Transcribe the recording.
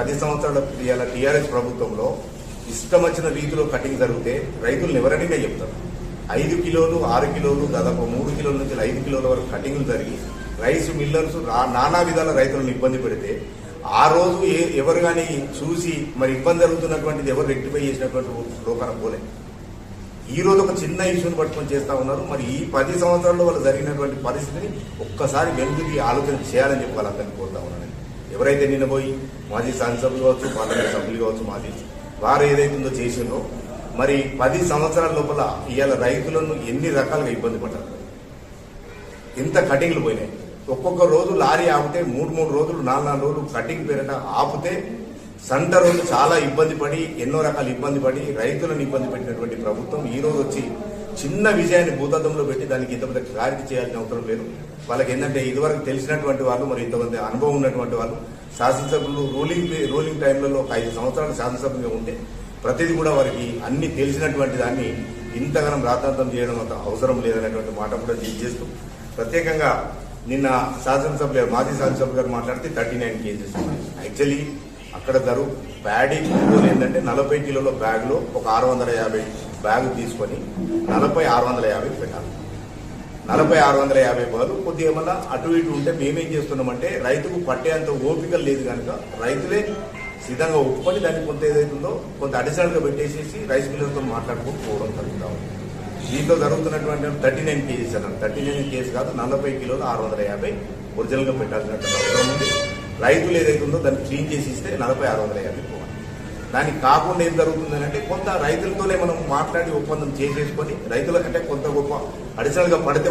పది సంవత్సరాల ఇవాళ టీఆర్ఎస్ ప్రభుత్వంలో ఇష్టం వచ్చిన రీతిలో కటింగ్ జరిగితే రైతులను ఎవరడిగా చెప్తారు ఐదు కిలోలు ఆరు కిలోలు దాదాపు మూడు కిలోల నుంచి ఐదు కిలోల వరకు కటింగ్లు జరిగి రైస్ మిల్లర్స్ నానా విధాల రైతులను ఇబ్బంది పెడితే ఆ రోజు ఏ ఎవరు కానీ చూసి మరి ఇబ్బంది జరుగుతున్నటువంటిది ఎవరు రెక్టిఫై చేసినటువంటి లోకాన పోలే. ఈ రోజు ఒక చిన్న ఇష్యూని పట్టుకొని చేస్తా ఉన్నారు. మరి ఈ పది సంవత్సరాల్లో వాళ్ళు జరిగినటువంటి పరిస్థితిని ఒక్కసారి వెలుగుది ఆలోచన చేయాలని చెప్పి వాళ్ళందరినీ కోరుతా ఉన్నాను. ఎవరైతే నిన్న పోయి మాజీ శాసనసభ్యులు కావచ్చు పార్లమెంట్ సభ్యులు కావచ్చు మాజీ వారు ఏదైతుందో చేసిందో మరి పది సంవత్సరాల లోపల ఇవాళ రైతులను ఎన్ని రకాలుగా ఇబ్బంది పడ్డారు? ఎంత కటింగ్లు పోయినాయి. ఒక్కొక్క రోజు లారీ ఆపితే మూడు మూడు రోజులు నాలుగు నాలుగు రోజులు కటింగ్ పేరిట ఆపితే సంట రోజు చాలా ఇబ్బంది పడి ఎన్నో రకాల ఇబ్బంది పడి రైతులను ఇబ్బంది పెట్టినటువంటి ప్రభుత్వం ఈ రోజు వచ్చి చిన్న విజయాన్ని భూతత్వంలో పెట్టి దానికి ఇంత పెద్ద క్లారిటీ చేయాల్సిన అవసరం లేదు. వాళ్ళకి ఏంటంటే ఇదివరకు తెలిసినటువంటి వాళ్ళు మరి ఇంతమంది అనుభవం ఉన్నటువంటి వాళ్ళు శాసనసభ్యులు రూలింగ్ రూలింగ్ టైంలలో ఒక ఐదు సంవత్సరాలు శాసనసభ్యులుగా ఉంటే ప్రతిదీ కూడా వారికి అన్ని తెలిసినటువంటి దాన్ని ఇంతగానం రాతాంతం చేయడం అంత అవసరం లేదనేటువంటి మాట కూడా చేస్తూ ప్రత్యేకంగా నిన్న శాసనసభ గారు మాజీ శాసనసభ గారు మాట్లాడితే థర్టీ నైన్ కేజెస్ యాక్చువల్లీ అక్కడ ధర ప్యాడీ ఏంటంటే నలభై కిలోల బ్యాగ్లో ఒక ఆరు వందల యాభై బ్యాగ్ తీసుకొని నలభై ఆరు వందల యాభై పెట్టాలి. నలభై ఆరు వందల యాభై బదులు కొద్దిగా ఏమన్నా అటు ఇటు ఉంటే మేమేం చేస్తున్నామంటే రైతుకు పట్టేంత ఓపిక లేదు కనుక రైతులే సిద్ధంగా ఒప్పుకొని దాన్ని కొంత ఏదైతుందో కొంత అడిషనల్గా పెట్టేసేసి రైస్ మిల్లర్తో మాట్లాడుకుంటూ పోవడం జరుగుతా ఉంది. దీంట్లో జరుగుతున్నటువంటి థర్టీ నైన్ కేజీస్ అన్నారు. థర్టీ నైన్ కేజీ కాదు నలభై కిలోలు ఆరు వందల యాభై ఒరిజినల్గా పెట్టాల్సినటువంటి అవసరం ఉంది. రైతులు ఏదైతే ఉందో దాన్ని క్లీన్ చేసి ఇస్తే నలభై ఆరు వందల యాభై పోవాలి. దానికి కాకుండా ఏం జరుగుతుందని అంటే కొంత రైతులతోనే మనం మాట్లాడి ఒప్పందం చేసేసుకొని రైతుల కంటే కొంత గొప్ప అడిషనల్గా పడితే